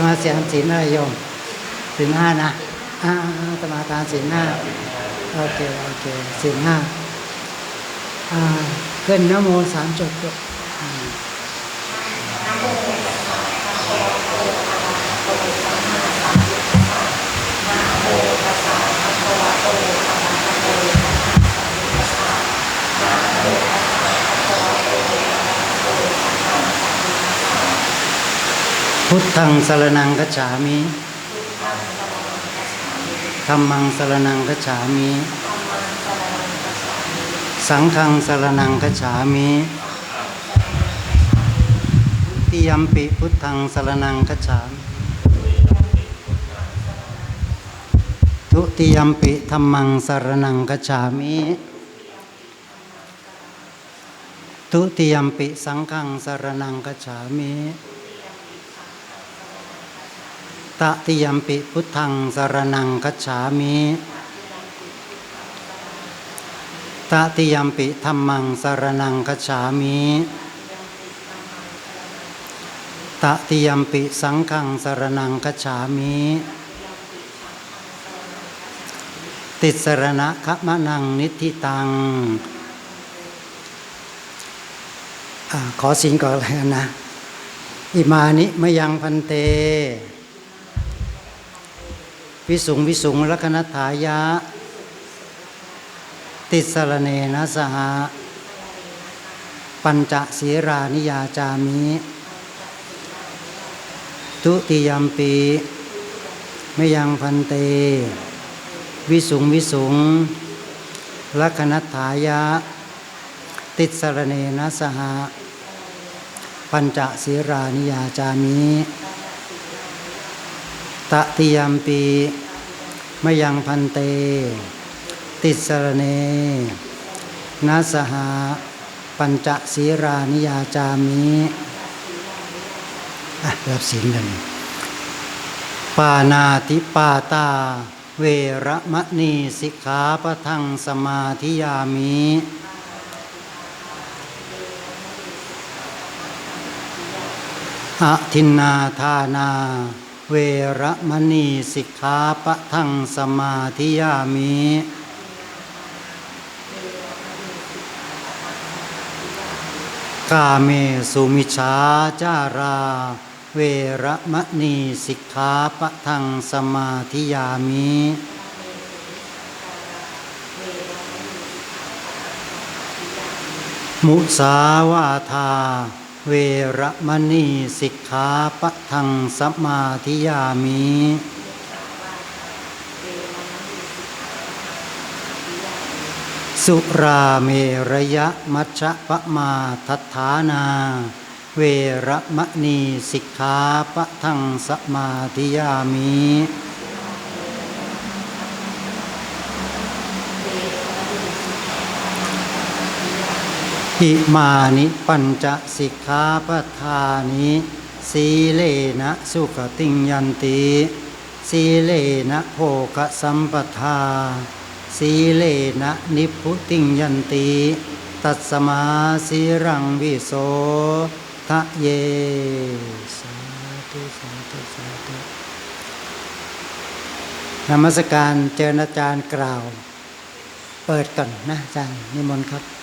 จะมาเสียงศีลอะไรโยมศีลห้านะอ่าสมาทานศีลห้าโอเคโอเคศีลห้าอ่าขึ้นนโมสามจบจบอื พุทธังสรนังกัจฉามิธรรมังสรนังกัจฉามิ สังฆังสรนังกัจฉามิติยมปิพุทธังสรนังกัจฉามิทุติยมปิธรรมังสรนังกัจฉามิทุติยมปิสังฆังสรนังกัจฉามิ ตติยมปิพุทธังสรนังคัจฉามิตติยมปิธรรมังสรนังคัจฉามิตติยมปิสังฆังสรนังคัจฉามิติสรณะขมะนังนิธิตังอขอสิงก่อนเลยนะ อิมานิมะยังพันเต วิสุงวิสุงลักขณถายะ ติสรเนนะสหะปัญจศีรานิยาจามิทุติยมปีไม่ยังพันเต วิสุงวิสุงลักขณถายะ ติสรเนนะสหะปัญจศีรานิยาจามิตติยมปี มยังพันเต ติสรเนนัสหาปัญจศีรานิยาจามิอะรับศีลกันปานาติปาตา เวระมะนีสิกขาปะทังสมาธิยามิอะทินนาทานา เวระมณีสิกขาปะทังสมาธิยามิกาเมสุมิชาจารา เวระมณีสิกขาปะทังสมาธิยามิมุสาวาทา เวระมณีสิกขาปะทังสมาธิยามิสุราเมระยะมัชฌะปะมาทัฏฐานา เวระมณีสิกขาปะทังสมาธิยามิ อิมานิปัญจสิกขาปทานิสีเลนะสุขติงยันติสีเลนะโภคสัมปทา สีเลนะนิพุติงยันติตัสมาสีรังวิโสทะเยสาธุสาธุสาธุนมัสการเจรอาจารย์กล่าว เปิดก่อนนะอาจารย์นิมนต์ครับ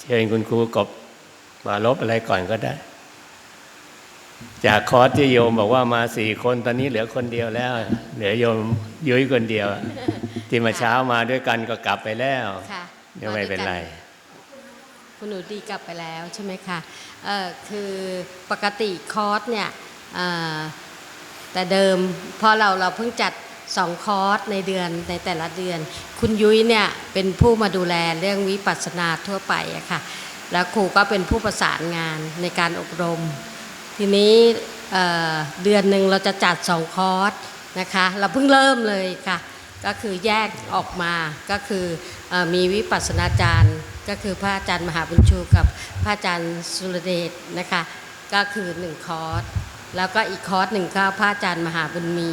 เชิญคุณครูกบมาลบอะไรก่อนก็ได้ จากคอร์สที่โยมบอกว่ามาสี่คนตอนนี้เหลือคนเดียวแล้ว เหลือโยมยุ้ยคนเดียว ที่มาเช้ามาด้วยกันก็กลับไปแล้วค่ะเดี๋ยวไม่เป็นไรคุณหนูดีกลับไปแล้วใช่ไหมคะเอ่อคือปกติคอร์สเนี่ยเอ่อแต่เดิมพอเราเราเพิ่งจัด สองคอร์สในเดือนในแต่ละเดือน คุณยุ้ยเนี่ยเป็นผู้มาดูแลเรื่องวิปัสสนาทั่วไปอะค่ะแล้วครูก็เป็นผู้ประสานงานในการอบรม ทีนี้เเดือนหนึ่งเราจะจัดสองคอร์สนะคะเราเพิ่งเริ่มเลยค่ะก็คือแยกออกมาก็คือเออมีวิปัสสนาจารย์ ก็คือพระอาจารย์มหาบุญชูกับพระอาจารย์สุรเดชนะคะก็คือหนึ่งคอร์สแล้วก็อีกคอร์สหนึ่งก็พระอาจารย์มหาบุญมี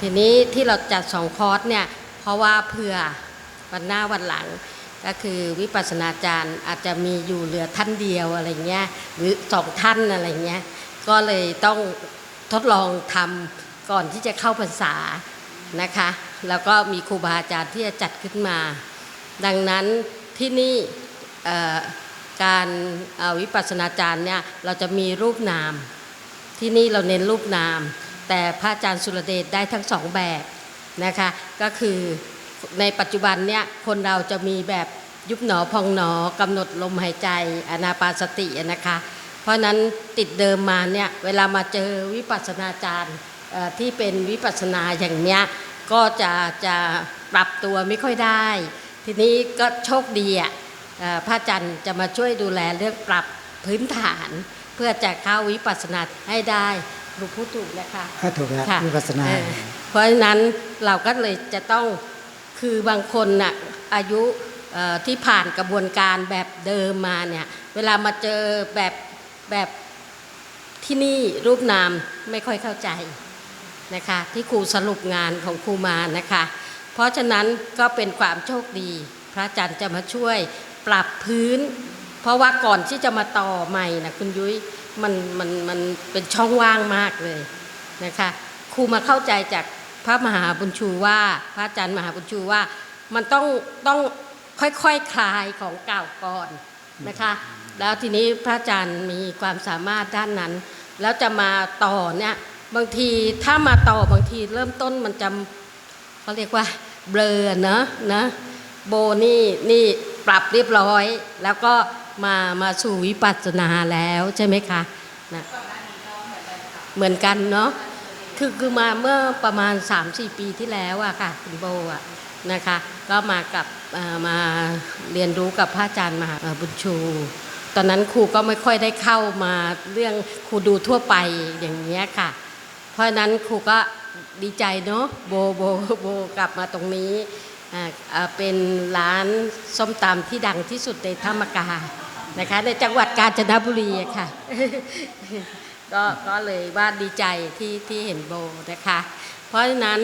ทีนี้ที่เราจัดสองคอร์สเนี่ยเพราะว่าเผื่อวันหน้าวันหลัง ก็คือวิปัสสนาจารย์อาจจะมีอยู่เหลือท่านเดียวอะไรเงี้ยหรือสองท่านอะไรเงี้ยก็เลยต้องทดลองทำก่อนที่จะเข้าพรรษานะคะ แล้วก็มีครูบาอาจารย์ที่จะจัดขึ้นมา ดังนั้นที่นี่การเอ่อวิปัสสนาจารย์เนี่ยเราจะมีรูปนาม ที่นี่เราเน้นรูปนาม แต่พระอาจารย์สุรเดชได้ทั้งสองแบบนะคะก็คือในปัจจุบันเนี่ยคนเราจะมีแบบยุบหนอพองหนอกำหนดลมหายใจอนาปาสตินะคะ เพราะนั้นติดเดิมมาเนี่ยเวลามาเจอวิปัสสนาจารย์ที่เป็นวิปัสสนาอย่างเนี้ยก็จะจะปรับตัวไม่ค่อยได้ ทีนี้ก็โชคดีอะพระอาจารย์จะมาช่วยดูแลเรื่องปรับพื้นฐาน เพื่อจะเข้าวิปัสสนาให้ได้ รู้พูดถูกนะคะถ้าถูกแล้วค่ะวิปัสสนา เออเพราะฉะนั้นเราก็เลยจะต้องคือบางคนน่ะอายุเอ่อที่ผ่านกระบวนการแบบเดิมมาเนี่ยเวลามาเจอแบบแบบที่นี่รูปนามไม่ค่อยเข้าใจนะคะที่ครูสรุปงานของครูมานะคะ เพราะฉะนั้นก็เป็นความโชคดี พระอาจารย์จะมาช่วยปรับพื้น เพราะว่าก่อนที่จะมาต่อใหม่นะคุณยุ้ย มันมันมันเป็นช่องว่างมากเลยนะคะครูมาเข้าใจจากพระมหาบุญชูว่า พระอาจารย์มหาบุญชูว่า มันต้องต้องค่อยๆคคลายของเก่าก่อนนะคะแล้วทีนี้พระอาจารย์มีความสามารถด้านนั้น แล้วจะมาต่อเนี่ยบางทีถ้ามาต่อบางทีเริ่มต้นมันจะเขาเรียกว่าเบลอเนอะนะโบนี่นี่ปรับเรียบร้อย แล้วก็ มามาสู่วิปัสสนาแล้วใช่ไหมคะนะเหมือนกันเนาะคือคือมาเมื่อประมาณ 3-4 ปีที่แล้วอะค่ะคุณโบอะนะคะ ก็มากับมาเรียนรู้กับพระอาจารย์มหาบุญชู ตอนนั้นครูก็ไม่ค่อยได้เข้ามาเรื่องครูดูทั่วไปอย่างเงี้ยค่ะ เพราะนั้นครูก็ดีใจเนาะโบโบโบกลับมาตรงนี้อ่าเป็นร้านส้มตำที่ดังที่สุดในธรรมกา นะคะในจังหวัดกาญจนบุรีค่ะ ก็ก็เลยว่าดีใจที่ที่เห็นโบนะคะ เพราะฉะนั้น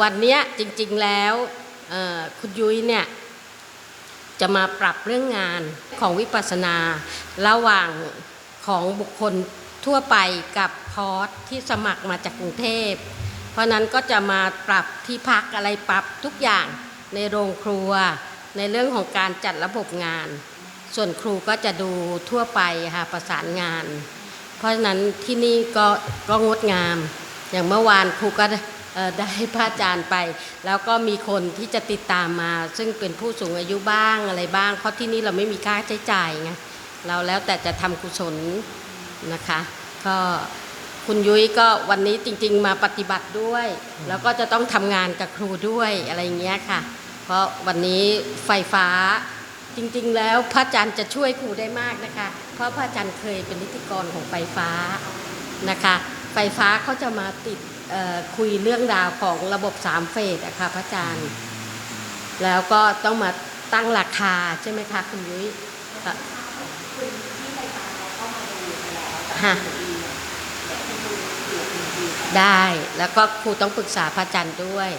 วันนี้จริงๆแล้วคุณยุ้ยเนี่ยจะมาปรับเรื่องงานของวิปัสสนา ระหว่างของบุคคลทั่วไปกับคอร์สที่สมัครมาจากกรุงเทพ เพราะนั้นก็จะมาปรับที่พักอะไรปรับทุกอย่างในโรงครัว ในเรื่องของการจัดระบบงาน ส่วนครูก็จะดูทั่วไปค่ะประสานงาน เพราะฉะนั้นที่นี่ก็ก็งดงาม อย่างเมื่อวานครูก็ได้พระอาจารย์ไป แล้วก็มีคนที่จะติดตามมา ซึ่งเป็นผู้สูงอายุบ้างอะไรบ้าง เพราะที่นี่เราไม่มีค่าใช้จ่ายไงเราแล้วแต่จะทำกุศลนะคะก็คุณยุ้ยก็วันนี้จริง ๆ มาปฏิบัติด้วย แล้วก็จะต้องทำงานกับครูด้วยอะไรเงี้ยค่ะ เพราะวันนี้ไฟฟ้า จริงๆ แล้วพระอาจารย์จะช่วยครูได้มากนะคะ เพราะพระอาจารย์เคยเป็นนิติกรของไฟฟ้านะคะ ไฟฟ้าเขาจะมาติดเอ่อคุยเรื่องราวของระบบสามเฟสอะค่ะพระอาจารย์ แล้วก็ต้องมาตั้งราคาใช่ไหมคะคุณยุ้ยค่ะฮะได้แล้วก็ครูต้องปรึกษาพระอาจารย์ด้วย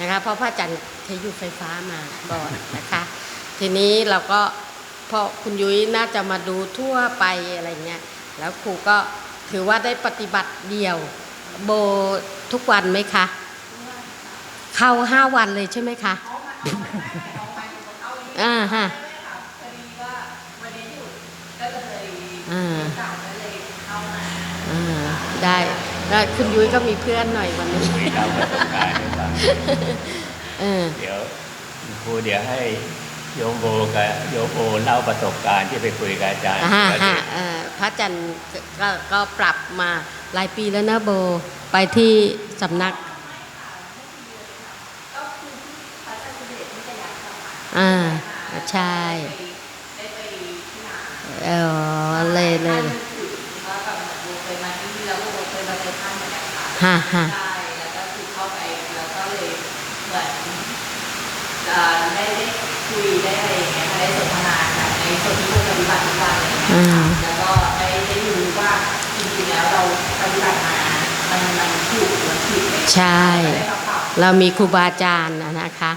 นะคะ เพราะพระอาจารย์เคยอยู่ไฟฟ้ามาก่อนนะคะ ทีนี้เราก็พอคุณยุ้ยน่าจะมาดูทั่วไปอะไรเงี้ยแล้วครูก็ถือว่าได้ปฏิบัติเดี่ยว โบทุกวันไหมคะ เข้าห้าวันเลยใช่ไหมคะอ่าฮะอ่าอ่าได้ได้คุณยุ้ยก็มีเพื่อนหน่อยวันนี้เดี๋ยวเดี๋ยวครูเดี๋ยวให้ โยมโบกับโยมโอเล่าประสบการณ์ที่ไปคุยกับอาจารย์อ่าก็ฮะคือเอ่อพระจันทร์ก็ก็ปรับมาหลายปีแล้วนะโบไปที่สำนักอ่าใช่เออเลยเลยฮะฮะใช่แล้วก็คือเข้าไปแล้วก็เลยเหมือน ส่วนที่ควรปฏิบัติทุกวันอะไรอย่างเงี้ยอืมแล้วก็ได้ได้รู้ว่าจริงๆแล้วเราปฏิบัติมามันมันถูกหรือผิดอะไรอย่างเงี้ยใช่ได้มาปรับเรามีครูบาอาจารย์นะนะคะ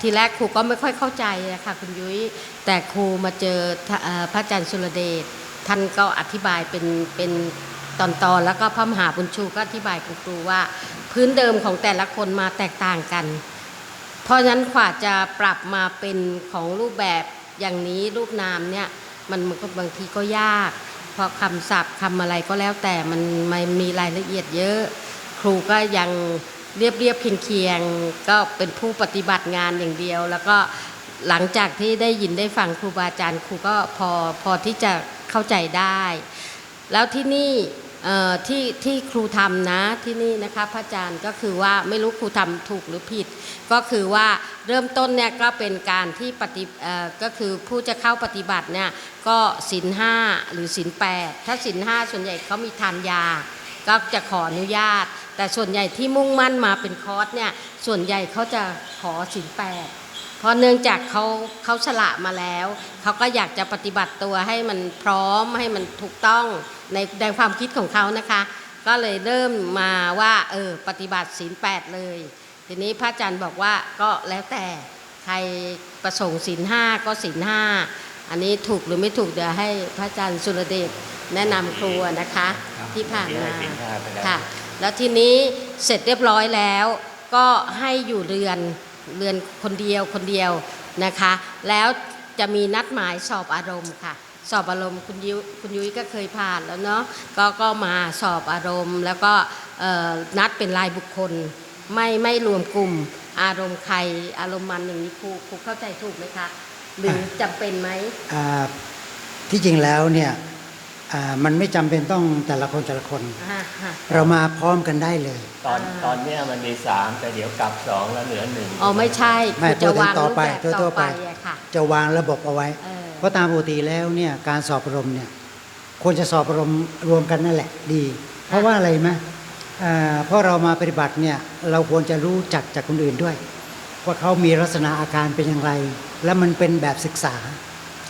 ทีแรกครูก็ไม่ค่อยเข้าใจนะคะคุณยุ้ยแต่ครูมาเจอทะเอ่อพระอาจารย์สุรเดชท่านก็อธิบายเป็นเป็นตอนๆแล้วก็พระมหาบุญชูก็อธิบายกับครูว่า พื้นเดิมของแต่ละคนมาแตกต่างกัน เพราะฉะนั้นกว่าจะปรับมาเป็นของรูปแบบ อย่างนี้รูปนามเนี่ยมันมันก็บางทีก็ยาก เพราะคำศัพท์คำอะไรก็แล้วแต่มันมันมีรายละเอียดเยอะ ครูก็ยังเรียบเรียบเคียงเคียงๆก็เป็นผู้ปฏิบัติงานอย่างเดียว แล้วก็หลังจากที่ได้ยินได้ฟังครูบาอาจารย์ครูก็พอพอที่จะเข้าใจได้ แล้วที่นี่ ที่ที่ครูทำนะที่นี่นะคะพระอาจารย์ก็คือว่าไม่รู้ครูทำถูกหรือผิด ก็คือว่าเริ่มต้นเนี่ยก็เป็นการที่ปฏิก็คือผู้จะเข้าปฏิบัติเนี่ยก็ศีลห้าหรือศีลแปดถ้าศีลห้าส่วนใหญ่เขามีทานยา ก็จะขออนุญาต แต่ส่วนใหญ่ที่มุ่งมั่นมาเป็นคอร์สเนี่ยส่วนใหญ่เขาจะขอศีลแปด เพราะเนื่องจากเขาเขาสละมาแล้ว เขาก็อยากจะปฏิบัติตัวให้มันพร้อมให้มันถูกต้องในในความคิดของเขานะคะ ก็เลยเริ่มมาว่าเออปฏิบัติศีลแปดเลย ทีนี้พระอาจารย์บอกว่าก็แล้วแต่ใครประสงค์ศีลห้าก็ศีลห้าอันนี้ถูกหรือไม่ถูกเดี๋ยวให้พระอาจารย์สุรเดชแนะนำครัวนะคะที่ผ่านมาศีลห้าไปแล้วค่ะแล้วทีนี้เสร็จเรียบร้อยแล้ว ก็ให้อยู่เรือน เรือนคนเดียวคนเดียวนะคะ แล้วจะมีนัดหมายสอบอารมณ์ค่ะ สอบอารมณ์คุณยุ้ยคุณยุ้ยก็เคยผ่านแล้วเนาะก็ก็มาสอบอารมณ์ แล้วก็เอ่อนัดเป็นรายบุคคล ไม่ไม่รวมกลุ่มอารมณ์ใครอารมณ์มันอย่างนี้ครูครูเข้าใจถูกไหมคะหรือจำเป็นไหมอ่าที่จริงแล้วเนี่ยอ่า มันไม่จำเป็นต้องแต่ละคนแต่ละคนอ่าฮะเรามาพร้อมกันได้เลย ตอนอ่าตอนเนี้ยมันมีสามแต่เดี๋ยวกลับสองแล้วเหลือหนึ่งอ๋อไม่ใช่คไม่รูจะวางพูดถึงต่อรูปไปแบบทั่ต่วอๆไปไปอะค่ะจะวางระบบเอาไว้เออเพราะตามปกติแล้วเนี่ยการสอบอารมณ์เนี่ยควรจะสอบอารมณ์รวมกันนั่นแหละดี เพราะว่าอะไรไหมอ่าเพราะเรามาปฏิบัติเนี่ยเราควรจะรู้จักจากคนอื่นด้วย ว่าเขามีลักษณะอาการเป็นอย่างไร และมันเป็นแบบศึกษา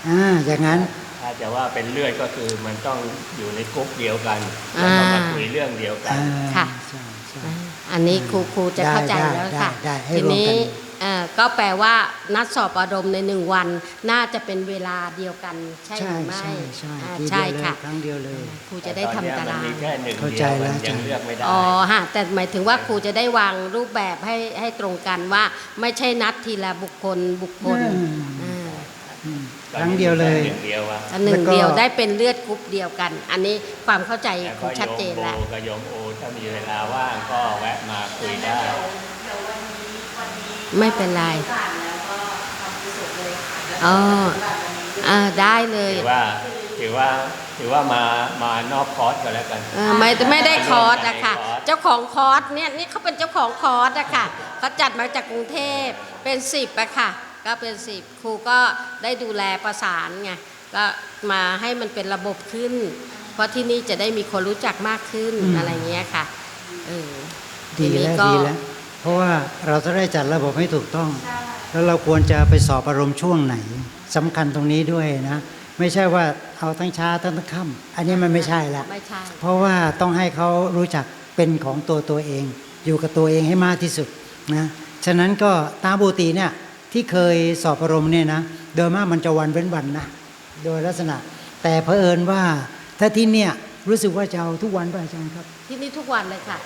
อ่าอย่างนั้นถ้า จะว่าเป็นเลือดก็คือมันต้องอยู่ในกรุ๊ปเดียวกันแล้วก็มาคุยเรื่องเดียวกันอ่าค่ะ ใช่ใช่อ่าอันนี้ครูครูจะเข้าใจได้แล้วได้ค่ะได้ให้ทีรวมกัน นี้เอ่อก็แปลว่านัดสอบอารมณ์ในหนึ่งวัน น่าจะเป็นเวลาเดียวกันใช่หใช่รือไม่ใช่ใช่อ่าทีใช่เดียวเลยค่ะครั้งเดียวเลย ครูจะได้ทำตารางแต่อนเนี้ยมันมีแค่หนึ่งเข้าเดีใจยวแล้มัวนยังอาจารย์เลือกไม่ได้ อ๋อฮะแต่หมายถึงว่าครูจะได้วางรูปแบบให้ให้ตรงกันว่า ไม่ใช่นัดทีละบุคคลบุคคล อืมอ่าอืม ครั้งเดียวเลย หนึ่งเดียวอะอันหนึ่งแล้วก็ เดียวได้เป็นเลือดกรุ๊ปเดียวกัน อันนี้ความเข้าใจแล้วครูก็ชัดเจนโยมแล้วโบกับโยมโอถ้ามีเวลาว่างก็แวะมาคุยได้ไม่เป็นไรผ่านแล้วก็ทำที่สุดเลยค่ะแล้วอ๋อก็แบบวันนี้อ่าได้เลยถือว่าถือว่าถือว่ามามานอกคอร์สก็แล้วกันเออไม่ไม่ได้คอร์สอะค่ะไม่ได้คอร์สเจ้าของคอร์สเนี่ยนี่เขาเป็นเจ้าของคอร์สอะค่ะเขาจัดมาจากกรุงเทพเป็นสิบอะค่ะ ก็เป็นสิบครูก็ได้ดูแลประสานไงก็มาให้มันเป็นระบบขึ้น เพราะที่นี่จะได้มีคนรู้จักมากขึ้นอืมอะไรเงี้ยค่ะเออดีทีนี้แล้วก็ดีแล้วเพราะว่าเราจะได้จัดระบบให้ถูกต้อง แล้วเราควรจะไปสอบอารมณ์ช่วงไหนสำคัญตรงนี้ด้วยนะ ไม่ใช่ว่าเอาทั้งเช้าทั้งค่ำอันนี้มันไม่ใช่ละไม่ใช่เพราะว่าต้องให้เขารู้จักเป็นของตัวตัวเอง อยู่กับตัวเองให้มากที่สุดนะฉะนั้นก็ตามปกติเนี่ย ที่เคยสอบอารมณ์เนี่ยนะโดยมากมันจะวันเว้นวันนะโดยลักษณะ แต่เผอิญว่าถ้าที่เนี่ยรู้สึกว่าจะเอาทุกวันป่ะอาจารย์ครับ ที่นี่ทุกวันเลยค่ะ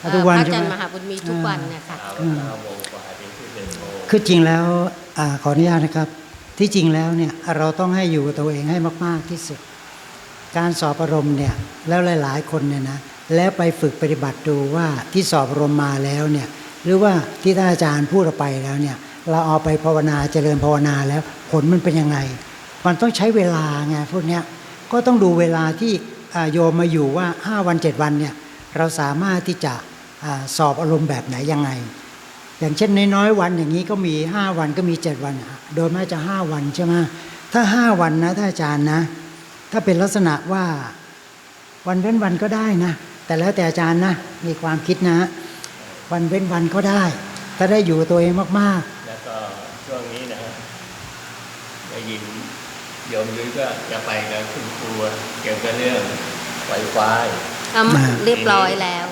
เอาทุกวันพระใช่อาจารไหมย์มหาบุญมีทุกวันเนี่ยค่ะเอาเก้าโมงกว่าถึงสิบเอ็ดโมงคือจริงแล้วอาขออนุญาตนะครับ ที่จริงแล้วเนี่ยเราต้องให้อยู่กับตัวเองให้มาก ๆที่สุด การสอบอารมณ์เนี่ยแล้วหลาย ๆ คนเนี่ยนะแล้วไปฝึกปฏิบัติดูว่าที่สอบอารมณ์มาแล้วเนี่ยหรือว่าที่ท่านอาจารย์พูดออกไปแล้วเนี่ย เราเอาไปภาวนาเจริญภาวนาแล้วผลมันเป็นยังไง มันต้องใช้เวลาไงพวกเนี้ยก็ต้องดูเวลาที่โยมมาอยู่ว่า 5 วัน 7 วันเนี่ยเราสามารถที่จะอสอบอารมณ์แบบไหนยังไง อย่างเช่นน้อยๆวันอย่างนี้ก็มี 5 วันก็มี 7 วัน โดยมากจะ 5 วันใช่ไหมถ้า 5 วันนะท่านอาจารย์นะ ถ้าเป็นลักษณะว่าวันเว้นวันก็ได้นะ แต่แล้วแต่อาจารย์นะมีความคิดนะ วันเว้นวันก็ได้ ถ้าได้อยู่ตัวเองมากแล้วก็ช่วงนี้นะฮะ ได้ยินโยมยุ้ยก็จะไปกับคุณครูเกี่ยวกับเรื่องไฟฟ้าอะเรียบร้อยแล้ว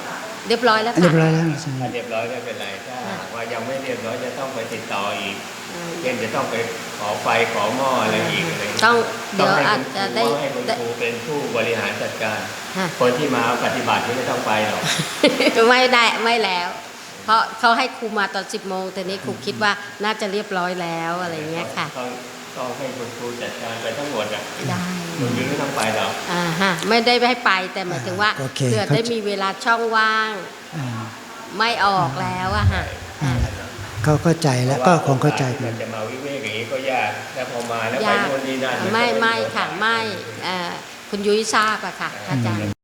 เรียบร้อยแล้วๆเรียบร้อยค่ะแล้วใช่ไหมถ้าเรียบร้อยไม่เป็นไรถ้าหากว่ายังไม่เรียบร้อยจะต้องไปติดต่ออีกอ่าเช่นจะต้องไปขอไฟขอหม้ออะไรอีกอะไรย่าเยต้องเดี๋ยวให้อาจคุณครูจะได้ให้คุณได้ครูเป็นผู้บริหารจัดการค่ะคนที่มาปฏิบัตินี่ไม่ต้องไปหรอกไม่ได้ไม่แล้วเพราะเขาให้ครูมาตอนสิบโมงแต่นี้ครูคิดว่าน่าจะเรียบร้อยแล้วอะไรเงี้ยค่ะ ต้องต้องให้คุณครูจัดการไปทั้งหมดอะได้คุณยุ้ยไม่ต้องไปหรอกอ่าฮะไม่ได้ให้ไปแต่หมายถึงว่าโอเค เผื่อได้มีเวลาช่องว่าง อ่าไม่ออกแล้วอะฮะอ่าเขาเข้าใจแล้วก็คงเข้าใจกัมัน นจะมาวิเวกอย่างนี้ก็ยากแล้วพอมาแล้วไปยากโน่นนี่นั่นนก็ ไม่ไม่สค่ะไม่เอ่อคุณยุ้ยทราบอะค่ะอาจารย์